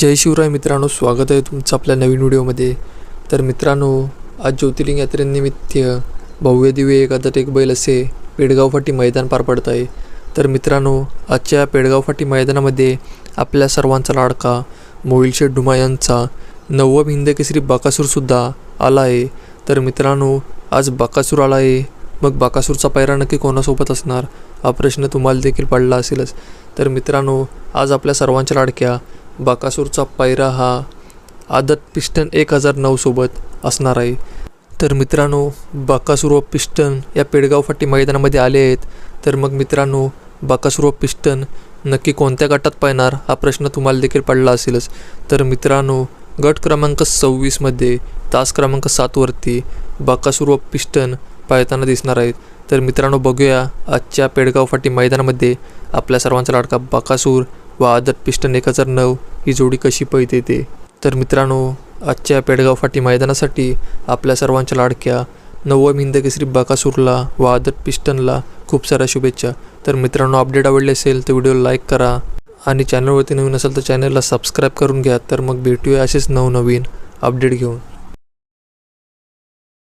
जय शिवराय मित्रांनो स्वागत आहे तुमचं आपल्या नवीन व्हिडिओमध्ये. तर मित्रांनो आज ज्योतिर्लिंग यात्रेनिमित्त भव्य दिव्य एकादत एक बैल असे पेडगाव फाटी मैदान पार पडत आहे. तर मित्रांनो आजच्या पेडगाव फाटी मैदानामध्ये आपल्या सर्वांचा लाडका मोहिलशेठ ढुमा यांचा नववा हिंद केसरी बाकासूरसुद्धा आला आहे. तर मित्रांनो आज बाकासूर आला आहे. मग बाकासूरचा पायरा नक्की कोणासोबत असणार? हा प्रश्न तुम्हाला देखील पडला असेलच. तर मित्रांनो आज आपल्या सर्वांच्या लाडक्या बाकासूरचा पायरा हा आदत पिस्टन एक हजार नऊसोबत असणार आहे. तर मित्रांनो बाकासूर व पिस्टन या पेडगाव फाटी मैदानामध्ये आले आहेत. तर मग मित्रांनो बाकासूर व पिस्टन नक्की कोणत्या गटात पाहणार हा प्रश्न तुम्हाला देखील पडला असेलच. तर मित्रांनो गट क्रमांक सव्वीसमध्ये तास क्रमांक सातवरती बाकासूर व पिस्टन पाहताना दिसणार आहेत. तर मित्रांनो बघूया आजच्या पेडगाव फाटी मैदानामध्ये आपल्या सर्वांचा लाडका बाकासूर व आदत पिस्टन एक हजार नऊ ही जोडी कशी पळते ते? तर मित्रांनो आजच्या पेडगाव फाटी मैदानासाठी आपल्या सर्वांच्या लाडक्या नवम हिंदकेसरी बाकासूरला व आदत पिस्टनला खूप साऱ्या शुभेच्छा. तर मित्रांनो अपडेट आवडले असेल तर व्हिडिओ लाईक करा आणि चॅनलवरती नवीन असेल तर चॅनलला सबस्क्राईब करून घ्या. तर मग भेटूया असेच नवनवीन अपडेट घेऊन.